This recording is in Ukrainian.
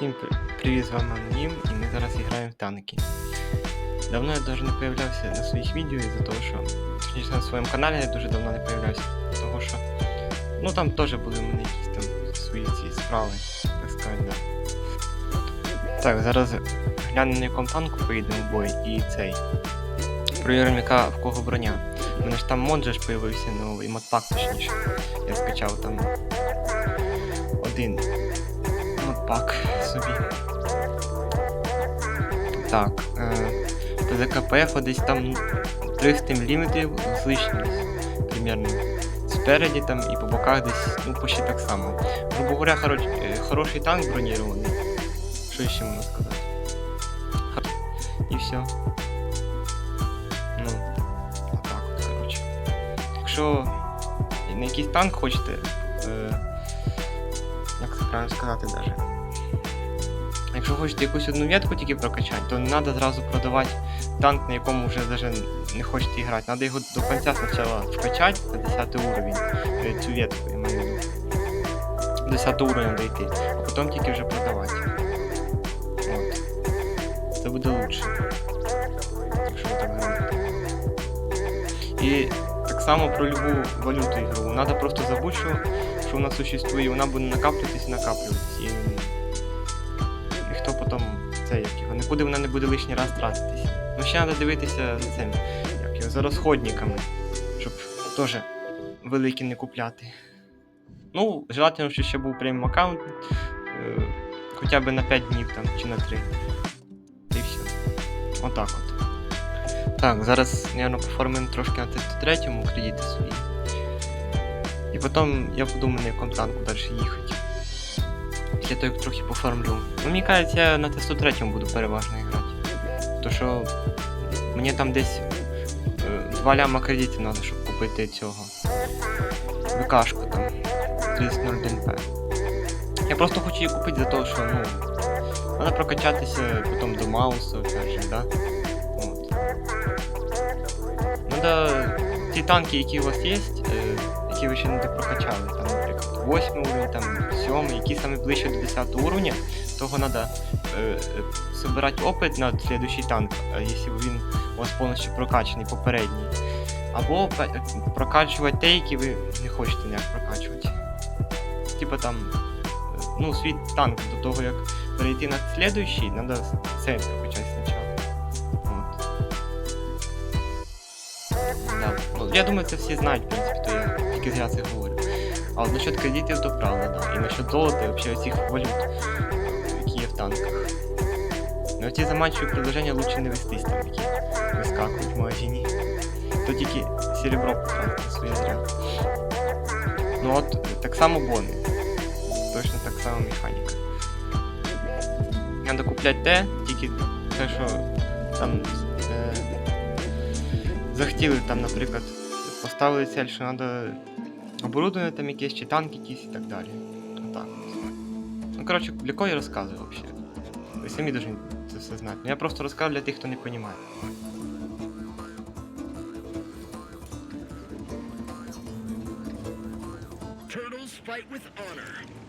Всім привіт, з вами Анонім, і ми зараз граємо в танки. Давно я даже не появлявся на своїх відео із-за того, що. Точніше на своєму каналі я дуже давно не появлявся, того що. Ну там теж були в мене якісь там свої ці справи, так сказати, да. Так, зараз глянемо на якому танку поїдемо в бой і цей. Провіримо, яка в кого броня. У мене ж там мод же ж появився новий, модпак точніше. Я скачав там один модпак собі. Так, е, десь там 300 мм з лишнім примерно. Спереді там і по боках десь, ну, почти так само. Грубо говоря, хоро- е, хороший танк бронірований. Що ще можна сказати? І все. Ну, отак от, коротше. Якщо на якийсь танк хочете, е, як це правильно сказати даже. Якщо хочете якусь одну ветку тільки прокачати, то не треба зразу продавати танк, на якому вже даже не хочете грати. Треба його до кінця спочатку вкачати на 10 уровень, е, цю ветку, я маю. До 10 уровня дойти, а потім тільки вже продавати. От. Це буде лучше. Якщо ви так зробите. І так само про любу валюту ігрову. Треба просто забути, що, вона существує, вона буде накаплюватись і накаплюватись. Це. Нікуди вона не буде лишній раз тратитись. Ну ще треба дивитися за цим, як його, за розходниками, щоб теж великі не купляти. Ну, желательно, що ще був преміум аккаунт. Е, хоча б на 5 днів там чи на 3. І все. Отак от. Так, зараз, мабуть, поформимо трошки на третьому кредити свої. І потім я подумаю, на якому танку далі їхати. Після того, як трохи поформлю. Ну, мені кажеться, я на Т-103 буду переважно грати. То що мені там десь е, 2 ляма кредитів треба, щоб купити цього. ВКшку там. 3001П. Я просто хочу її купити за те, що, ну. Треба прокачатися потім до Мауса, опять же, да? От. Да, ті танки, які у вас є, е, які ви ще не прокачали, 8 уровень, там, 7, які саме ближче до 10 уровня, того треба е, е, опит на следующий танк, е, якщо він у вас повністю прокачаний, попередній. Або прокачувати те, які ви не хочете ніяк прокачувати. Типа там, е, ну, свій танк до того, як перейти на следующий, треба цей прокачати спочатку. Да. Ну, я думаю, це всі знають, в принципі, то я тільки зря це говорю. А от насчет кредитів, то правда, да. І насчет золота, і взагалі цих валют, є в танках. Ну ці заманчиві предложення лучше не вестись там, які вискакують в магазині. То тільки серебро потратити своє зря. Ну от так само бони. Точно так само механіка. Треба купляти те, тільки те, що там е, захотіли там, наприклад, поставили цель, що треба оборудовання там якесь, чи танк якийсь і так далі. Отак. Ну, коротше, для кого я розказую взагалі. Ви самі повинні це все знати. Ну, я просто розказую для тих, хто не розуміє. Turtles fight with honor.